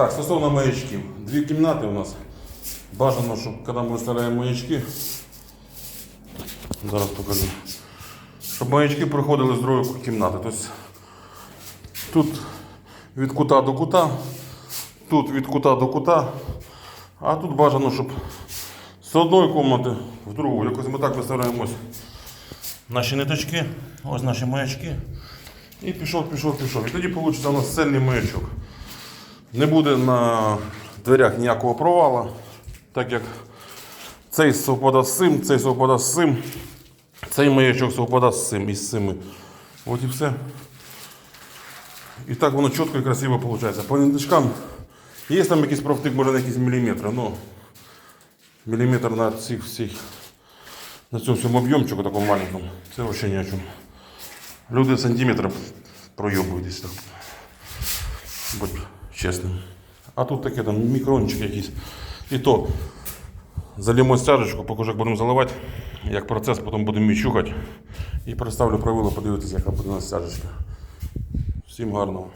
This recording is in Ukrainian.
Так, стосовно маячків. Дві кімнати у нас. Бажано, щоб коли ми виставляємо маячки. Зараз покажу. Щоб маячки проходили з другої кімнати. Тобто тут від кута до кута, тут від кута до кута, а тут бажано, щоб з одної кімнати в другу. Якось ми так виставляємо наші ниточки, ось наші маячки. І пішов, пішов, пішов. І тоді вийде у нас цельний маячок. Не буде на дверях ніякого провала, так як цей совпадає з цим, цей совпадає з цим, цей маячок совпадає з цим і з цими. От і все. І так воно чітко і красиво виходить. По ниточкам є там якийсь профтик, може на якісь міліметри, ну міліметр на цих всіх на цьому всьому об'ємчику такому маленькому. Це взагалі ні о чому. Люди сантиметр пройобують так. Будь чесним. А тут таке там мікрончик якийсь. І то залімо стяжечку, поки як будемо заливати, як процес, потім будемо відчухати. І представлю правило, подивитися, яка буде у нас стяжечка. Всім гарного.